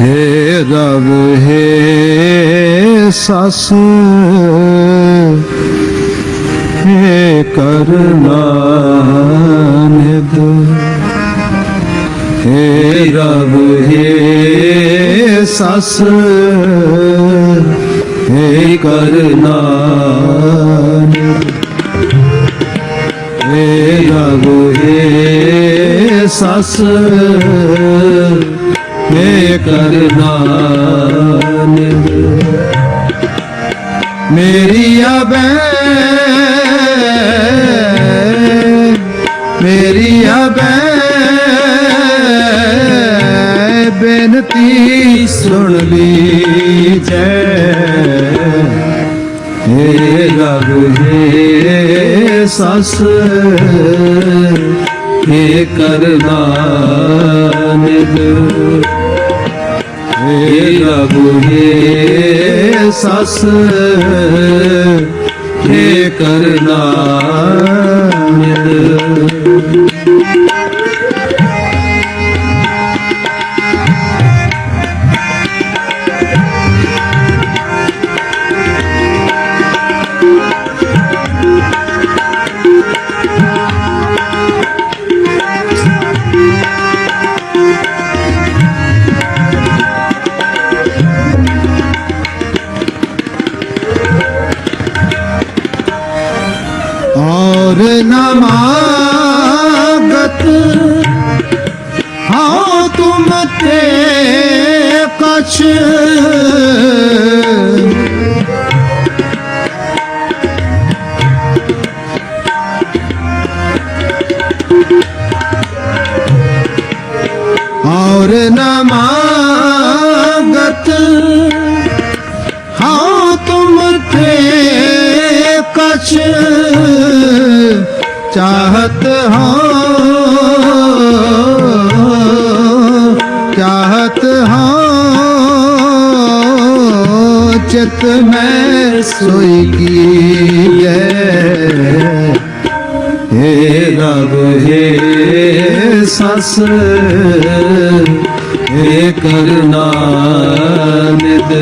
ਹੇ rub, ਹੇ ਸਸ, ਹੇ ਕਰਨਾ ਨਿਦ ਹੇ rub, ਹੇ ਸਸ, ਹੇ ਕਰਨਾ ਨਿਦ ਹੇ ਰਬ, ਹੇ ਸਸ ਹੇ ਕਰਨਾ ਨਿਦ ਮੇਰੀ ਆਬੈ ਮੇਰੀ ਆਬੈ ਬੇਨਤੀ ਸੁਣ ਲਈ ਜੈ ਹੇ ਰਬ, ਹੇ ਸਸ, ਹੇ ਕਰਦਾ ਨਿਦ ਹੇ ਰਬ ਸਸ। ਹੇ ਕਰਨਾ ਕੁਛ ਔਰ ਨਾ ਮੰਗਤ ਕਛ ਚਾਹਤ ਹਾਂ बचत मैं सोई की है हे रब हे सस हे करना निद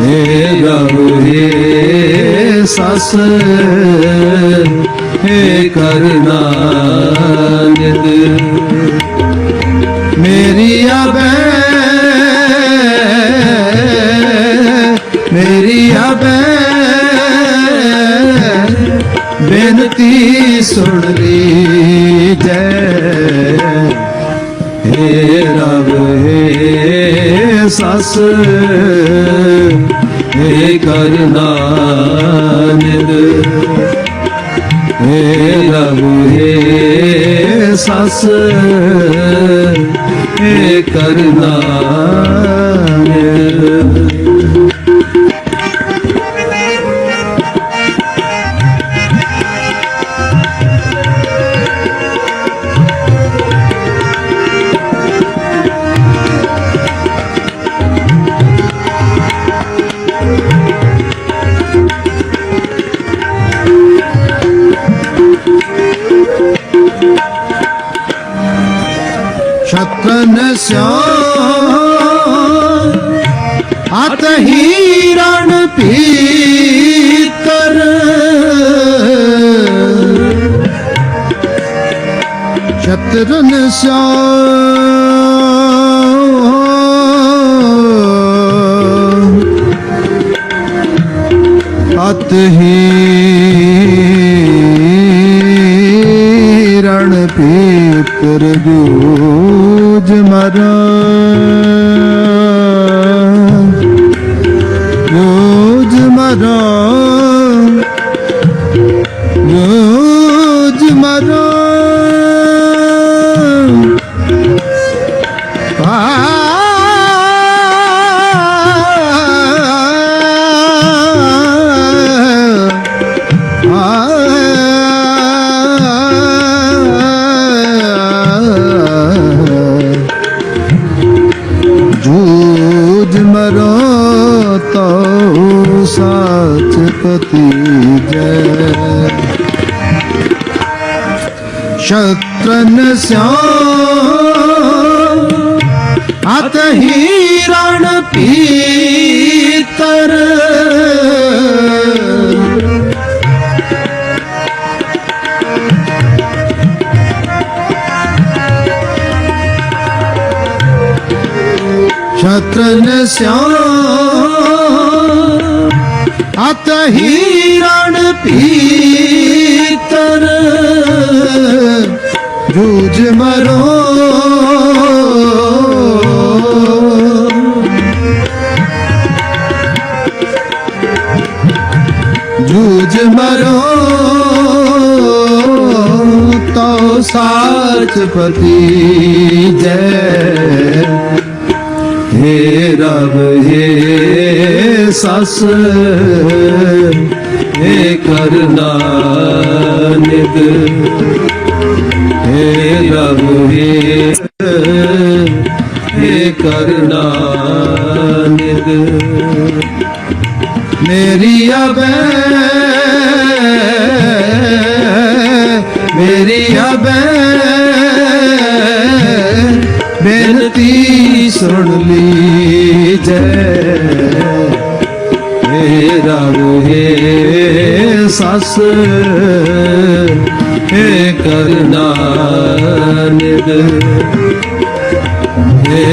हे रब हे सस हे करना निद मेरी अबे ਬੇਨਤੀ ਸੁਣ ਲਈ ਜੈ। ਹੇ ਰਬ, ਹੇ ਸਸ। ਹੇ ਕਰਨਾ ਹੇ ਰਬ, ਹੇ ਸਸ। ਹੇ ਕਰਨਾ ਨਿਦ ਸ਼ਤਨ ਸਿਆ ਅਤ ਹੀਰਣ ਪੀਤਰ ਸ਼ਤਰਨ ਸਿਆ ਅਤ ਹੀਰਣ ਪੀਤਰ ਜੂਜ ਸ਼ਤਰਨ ਸਿਆ ਅਤ ਅਤਹੀ ਰਣ ਪੀਤਰ। ਛਤਨ ਸਿਆਮ ਅਤਹੀ ਰਣ ਪੀਤਰ। ਜੂਝ ਮਰੋ। ਜੂਝ ਮਰੋ। ਤੋ ਸਾਚ ਪਤੀ ਜੈ। ਹੇ ਰਬ, ਹੇ ਸਸ। ਹੇ ਕਰਨਾ ਨਿਦ ਹੇ ਕਰਨਾ ਨਿਦ ਮੇਰੀ ਅਬੈ ਮੇਰੀ ਅਬੈ ਬੇਨਤੀ ਸੁਣ ਲੀ ਜੈ ਹੇ ਰਬ ਸਸ, ਹੇ ਕਰਨਾ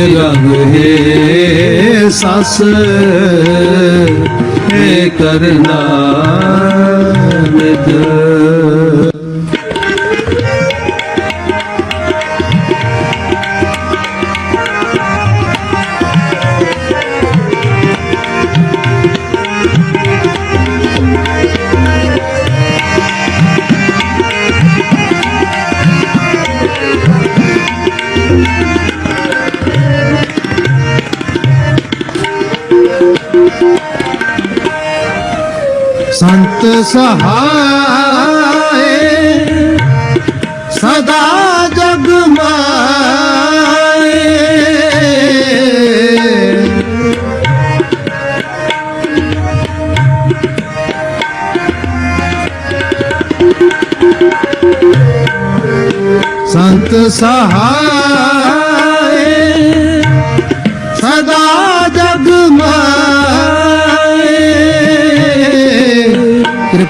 ਨਿਦ ਹੇ ਰਬ ਸਸ। ਹੇ ਕਰਨਾ ਨਿਦ ਸੰਤ ਸਹਾਏ। ਸਦਾ ਜਗ ਮਾਏ। ਸੰਤ ਸਹਾਏ।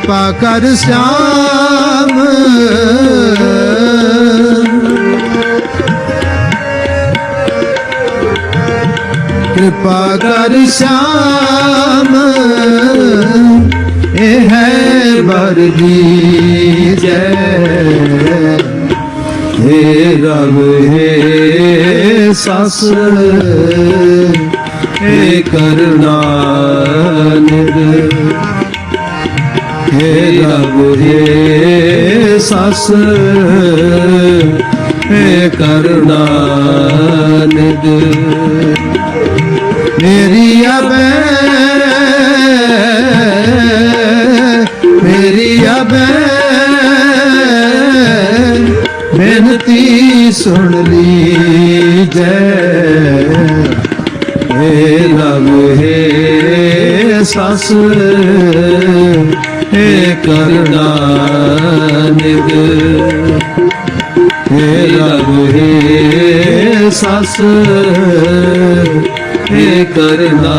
ਕਿਰਪਾ ਕਰ ਸਿਆਮ ਕਿਰਪਾ ਕਰ ਸਿਆਮ ਇਹ ਹੈ ਵਰਗੀ ਜੈ। ਹੇ ਰਬ, ਹੇ ਸਸ ਹੇ ਕਰਨਾ ਹੇ ਰਬ ਹੇ ਸਸ ਹੇ ਕਰਨਾ ਨਿਦ ਮੇਰੀ ਅਬੈ ਮੇਰੀ ਅਬੈ ਬੇਨਤੀ ਸੁਣ ਲਈ ਜੈ ਹੇ ਰਬ ਹੇ ਸਸ ਹੇ ਕਰਨਾ ਨਿਦ ਹੇ ਰਬ ਹੇ ਸਸ ਹੇ ਕਰਨਾ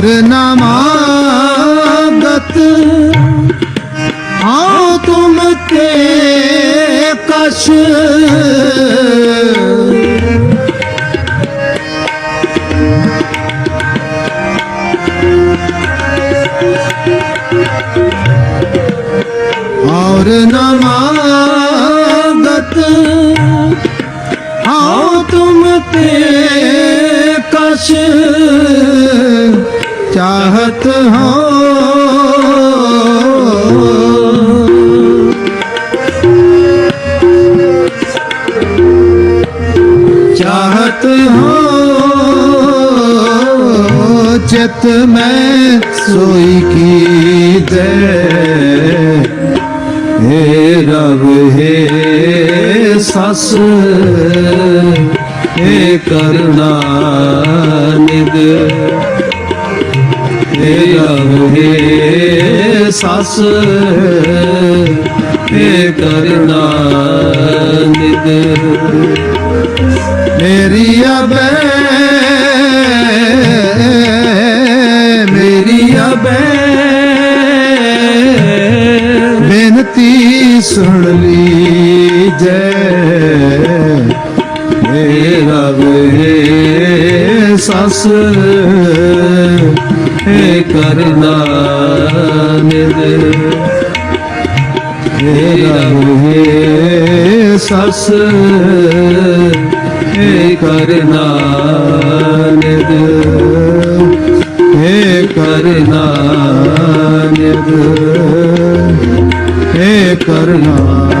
ਗੁਰ ਨਾਮਾਗਤ ਆਉ ਤੁਮ ਤੇ ਕਛ। ਔਰ ਨਾਮਾ ਸਸ ਹੇ ਕਰੁਣਾ ਨਿਦ ਹੇ ਰਬ, ਹੇ ਸਸ, ਹੇ ਕਰੁਣਾ ਨਿਦ ਮੇਰੀ ਅਬੈ ਮੇਰੀ ਅਬੈ ਬੇਨਤੀ ਸੁਣ ਲਈ ਜੈ ਮੇਰਾ ਵੇ ਸਸ ਹੈ ਕਰਨਾ ਨਿਦ। ਮੇਰਾ ਵੇ ਸਸ ਹੈ ਕਰਨਾ ਨਿਦ। ਹੈ ਕਰਨਾ ਕਰਨਾ।